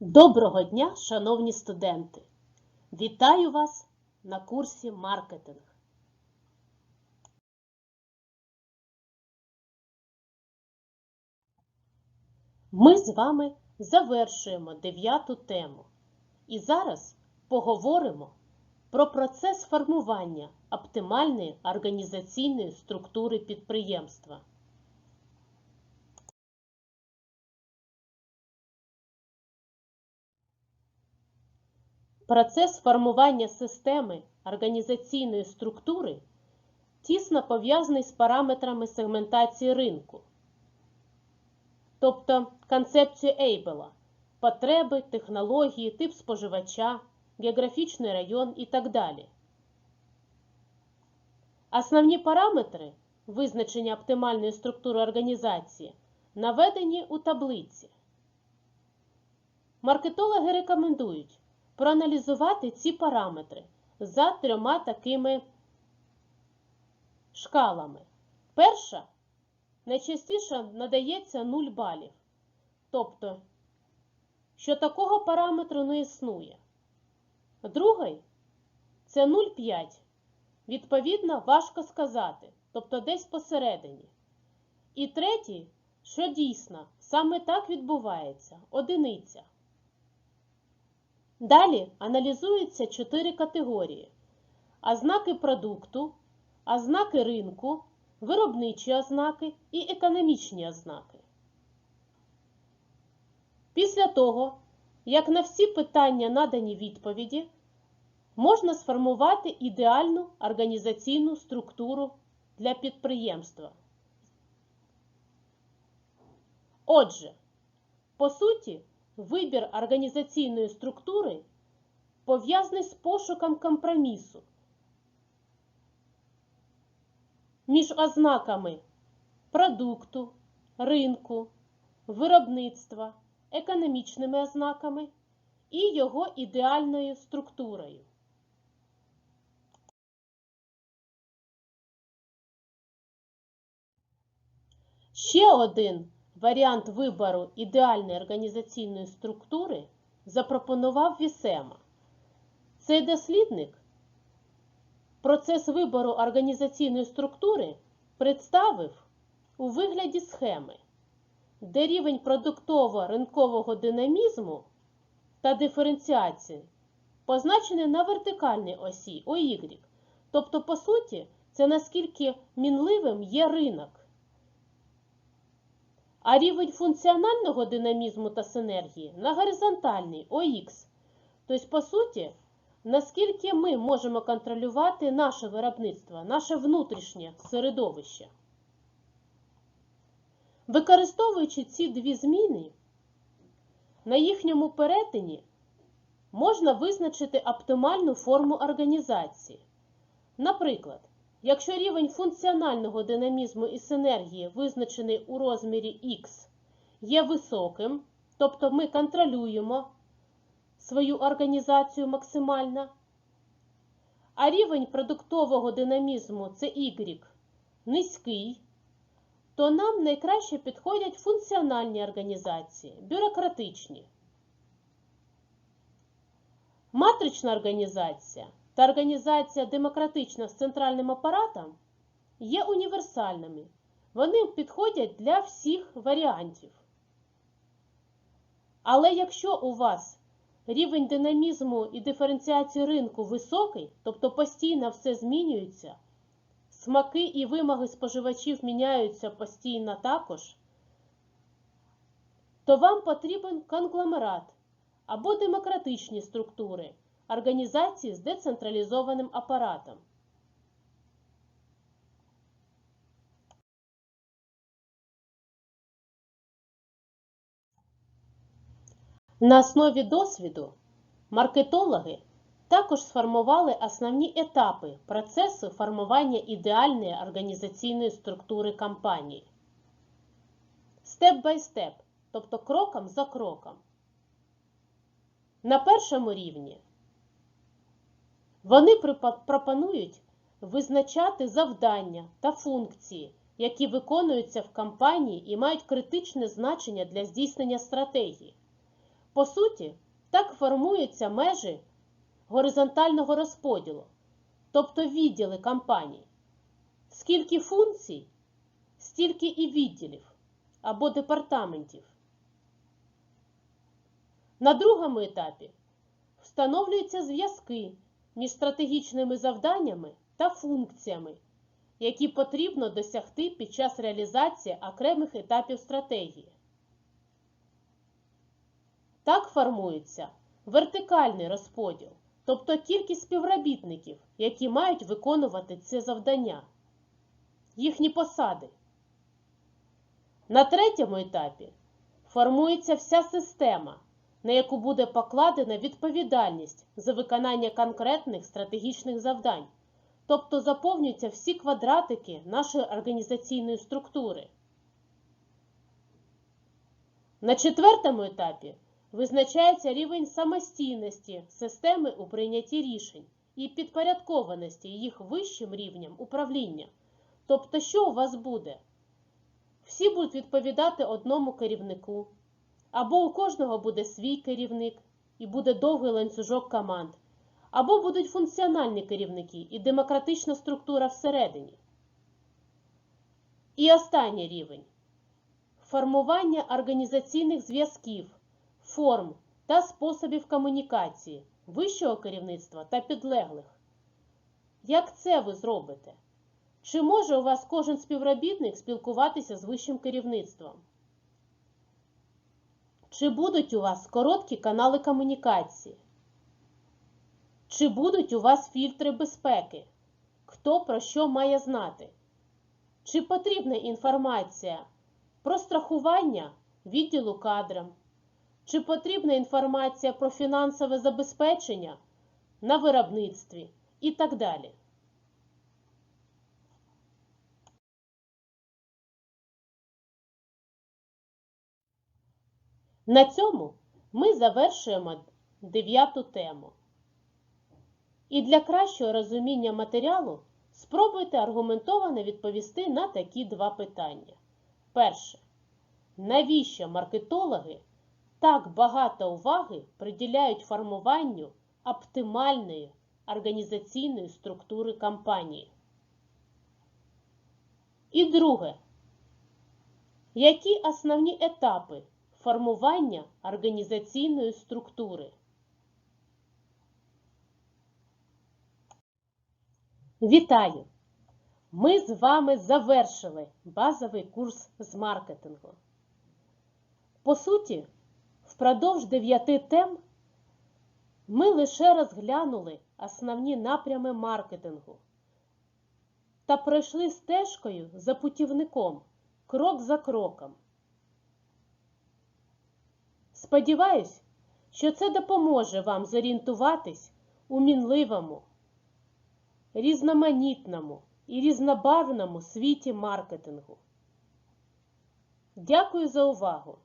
Доброго дня, шановні студенти! Вітаю вас на курсі маркетинг. Ми з вами завершуємо дев'яту тему. І зараз поговоримо про процес формування оптимальної організаційної структури підприємства. Процес формування системи організаційної структури тісно пов'язаний з параметрами сегментації ринку, тобто концепцію Ейбела – потреби, технології, тип споживача, географічний район і так далі. Основні параметри визначення оптимальної структури організації наведені у таблиці. Маркетологи рекомендують проаналізувати ці параметри за трьома такими шкалами. Перша найчастіше надається 0 балів, тобто, що такого параметру не існує. Другий це 0,5. Відповідно, важко сказати, тобто десь посередині. І третій, що дійсно саме так відбувається одиниця. Далі аналізуються чотири категорії: ознаки продукту, ознаки ринку, виробничі ознаки і економічні ознаки. Після того, як на всі питання надані відповіді, можна сформувати ідеальну організаційну структуру для підприємства. Отже, по суті, Вибір організаційної структури пов'язаний з пошуком компромісу між ознаками продукту, ринку, виробництва, економічними ознаками і його ідеальною структурою. Ще один Варіант вибору ідеальної організаційної структури запропонував Вісема. Цей дослідник процес вибору організаційної структури представив у вигляді схеми, де рівень продуктово-ринкового динамізму та диференціації позначений на вертикальній осі OY. Тобто, по суті, це наскільки мінливим є ринок. А рівень функціонального динамізму та синергії на горизонтальний ОХ. Тобто, по суті, наскільки ми можемо контролювати наше виробництво, наше внутрішнє середовище. Використовуючи ці дві зміни, на їхньому перетині можна визначити оптимальну форму організації. Наприклад, Якщо рівень функціонального динамізму і синергії, визначений у розмірі Х, є високим, тобто ми контролюємо свою організацію максимально, а рівень продуктового динамізму це Y низький, то нам найкраще підходять функціональні організації, бюрократичні. Матрична організація та організація демократична з центральним апаратом є універсальними. Вони підходять для всіх варіантів. Але якщо у вас рівень динамізму і диференціації ринку високий, тобто постійно все змінюється, смаки і вимоги споживачів міняються постійно також, то вам потрібен конгломерат або демократичні структури організації з децентралізованим апаратом. На основі досвіду маркетологи також сформували основні етапи процесу формування ідеальної організаційної структури компанії. Степ бай степ, тобто кроком за кроком. На першому рівні вони пропонують визначати завдання та функції, які виконуються в компанії і мають критичне значення для здійснення стратегії. По суті, так формуються межі горизонтального розподілу, тобто відділи компаній. Скільки функцій, стільки і відділів або департаментів. На другому етапі встановлюються зв'язки між стратегічними завданнями та функціями, які потрібно досягти під час реалізації окремих етапів стратегії. Так формується вертикальний розподіл, тобто кількість співробітників, які мають виконувати це завдання, їхні посади. На третьому етапі формується вся система, на яку буде покладена відповідальність за виконання конкретних стратегічних завдань, тобто заповнюються всі квадратики нашої організаційної структури. На четвертому етапі визначається рівень самостійності системи у прийнятті рішень і підпорядкованості їх вищим рівням управління. Тобто, що у вас буде? Всі будуть відповідати одному керівнику, або у кожного буде свій керівник і буде довгий ланцюжок команд, або будуть функціональні керівники і демократична структура всередині. І останній рівень формування організаційних зв'язків, форм та способів комунікації вищого керівництва та підлеглих. Як це ви зробите? Чи може у вас кожен співробітник спілкуватися з вищим керівництвом? Чи будуть у вас короткі канали комунікації? Чи будуть у вас фільтри безпеки? Хто про що має знати? Чи потрібна інформація про страхування відділу кадрам? Чи потрібна інформація про фінансове забезпечення на виробництві і так далі? На цьому ми завершуємо дев'яту тему. І для кращого розуміння матеріалу спробуйте аргументовано відповісти на такі два питання. Перше. Навіщо маркетологи так багато уваги приділяють формуванню оптимальної організаційної структури компанії? І друге. Які основні етапи формування організаційної структури? Вітаю! Ми з вами завершили базовий курс з маркетингу. По суті, впродовж дев'яти тем ми лише розглянули основні напрями маркетингу та пройшли стежкою за путівником, крок за кроком. Сподіваюсь, що це допоможе вам зорієнтуватись у мінливому, різноманітному і різнобарвному світі маркетингу. Дякую за увагу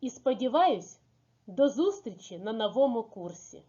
і сподіваюсь, до зустрічі на новому курсі.